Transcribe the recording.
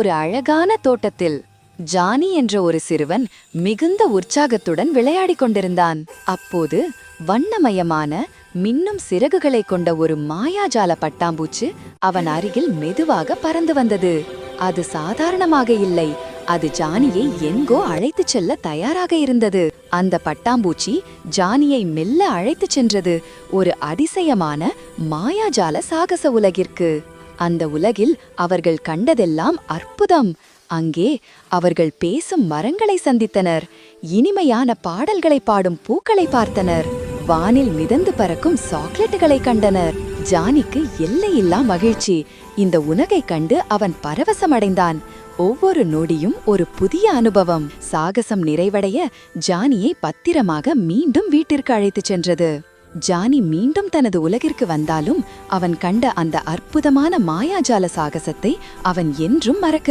ஒரு அழகான தோட்டத்தில் ஜானி என்ற ஒரு சிறுவன் மிகுந்த உற்சாகத்துடன் விளையாடிக் கொண்டிருந்தான். அப்போது வண்ணமயமான மின்னும் சிறகுகளை கொண்ட ஒரு மாயாஜால பட்டாம்பூச்சு அவன் அருகில் மெதுவாக பறந்து வந்தது. அது சாதாரணமாக இல்லை. அது ஜானியை எங்கோ அழைத்துச் செல்ல தயாராக இருந்தது. அந்த பட்டாம்பூச்சி ஜானியை மெல்ல அழைத்துச் சென்றது. ஒரு அதிசயமான மாயாஜால சாகச உலகிற்கு. அந்த உலகில் அவர்கள் கண்டதெல்லாம் அற்புதம். அங்கே அவர்கள் பேசும் மரங்களை சந்தித்தனர். இனிமையான பாடல்களை பாடும் பூக்களை பார்த்தனர். வானில் மிதந்து பறக்கும் சாக்லேட்டுகளை கண்டனர். ஜானிக்கு எல்லையில்லா மகிழ்ச்சி. இந்த உலகை கண்டு அவன் பரவசமடைந்தான். ஒவ்வொரு நொடியும் ஒரு புதிய அனுபவம். சாகசம் நிறைவடைய ஜானியை பத்திரமாக மீண்டும் வீட்டிற்கு அழைத்துச் சென்றது. ஜானி மீண்டும் தனது உலகிற்கு வந்தாலும் அவன் கண்ட அந்த அற்புதமான மாயாஜால சாகசத்தை அவன் என்றும் மறக்க